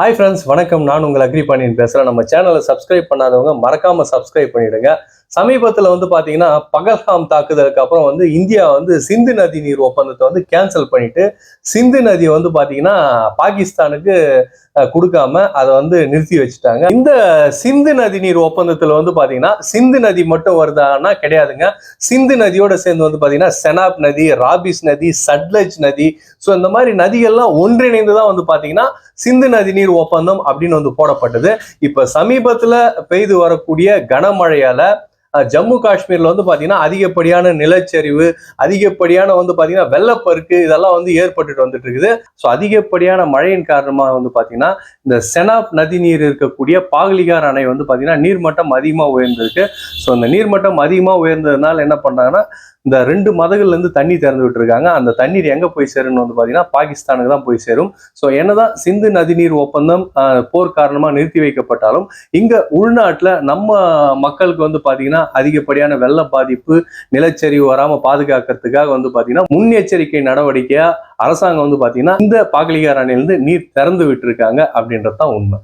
Hi friends வணக்கம். நான் உங்கள் அக்ரி பண்ணின்னு பேசுகிறேன் நம்ம சேனலை சப்ஸ்கிரைப் பண்ணாதவங்க மறக்காம சப்ஸ்கிரைப் பண்ணிடுங்க. சமீபத்தில் வந்து பார்த்தீங்கன்னா பகல்காம் தாக்குதலுக்கு அப்புறம் வந்து இந்தியா வந்து சிந்து நதி நீர் ஒப்பந்தத்தை வந்து கேன்சல் பண்ணிட்டு சிந்து நதியை வந்து பார்த்தீங்கன்னா பாகிஸ்தானுக்கு கொடுக்காம அதை வந்து நிறுத்தி வச்சுட்டாங்க. இந்த சிந்து நதி நீர் ஒப்பந்தத்தில் வந்து பார்த்தீங்கன்னா சிந்து நதி மட்டும் வருதான்னா கிடையாதுங்க. சிந்து நதியோட சேர்ந்து வந்து பார்த்தீங்கன்னா செனாப் நதி ராபிஸ் நதி சட்லஜ் நதி ஸோ இந்த மாதிரி நதிகள்லாம் ஒன்றிணைந்து தான் வந்து பார்த்தீங்கன்னா சிந்து நதி நீர் ஒப்பந்தம் அப்படின்னு வந்து போடப்பட்டது. இப்போ சமீபத்துல பெய்து வரக்கூடிய கனமழையால ஜம்மு காஷ்மீரில் வந்து பார்த்தீங்கன்னா அதிகப்படியான நிலச்சரிவு அதிகப்படியான வந்து பார்த்தீங்கன்னா வெள்ளப்பருக்கு இதெல்லாம் வந்து ஏற்பட்டுட்டு வந்துட்டு இருக்குது. ஸோ அதிகப்படியான மழையின் காரணமாக வந்து பார்த்தீங்கன்னா இந்த செனாப் நதி நீர் இருக்கக்கூடிய பாகலிகார் அணை வந்து பார்த்தீங்கன்னா நீர்மட்டம் அதிகமாக உயர்ந்திருக்கு. ஸோ அந்த நீர்மட்டம் அதிகமாக உயர்ந்ததுனால என்ன பண்ணாங்கன்னா இந்த ரெண்டு மதகுல தண்ணி திறந்து விட்டுருக்காங்க. அந்த தண்ணீர் எங்கே போய் சேரும்னு வந்து பார்த்தீங்கன்னா பாகிஸ்தானுக்கு தான் போய் சேரும். ஸோ என்னதான் சிந்து நதிநீர் ஒப்பந்தம் போர் காரணமாக நிறுத்தி வைக்கப்பட்டாலும் இங்கே உள்நாட்டில் நம்ம மக்களுக்கு வந்து பார்த்தீங்கன்னா அதிகப்படியான வெள்ள பாதிப்பு நிலச்சரிவு வராம பாதுகாக்கிறதுக்காக வந்து பாத்தீங்கன்னா முன்னெச்சரிக்கை நடவடிக்கையாக அரசாங்கம் வந்து பாத்தீங்கன்னா இந்த பாகலிகார் அணையிலிருந்து நீர் திறந்து விட்டுருக்காங்க அப்படின்றது தான் உண்மை.